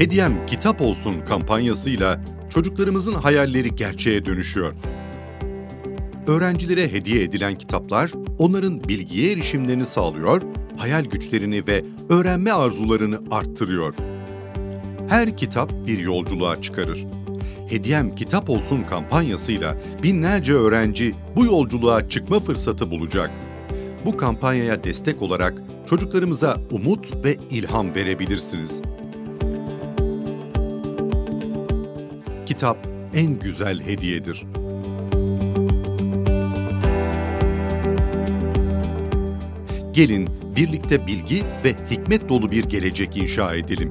Hediyem kitap olsun kampanyasıyla çocuklarımızın hayalleri gerçeğe dönüşüyor. Öğrencilere hediye edilen kitaplar onların bilgiye erişimlerini sağlıyor, hayal güçlerini ve öğrenme arzularını arttırıyor. Her kitap bir yolculuğa çıkarır. Hediyem kitap olsun kampanyasıyla binlerce öğrenci bu yolculuğa çıkma fırsatı bulacak. Bu kampanyaya destek olarak çocuklarımıza umut ve ilham verebilirsiniz. Kitap en güzel hediyedir. Gelin birlikte bilgi ve hikmet dolu bir gelecek inşa edelim.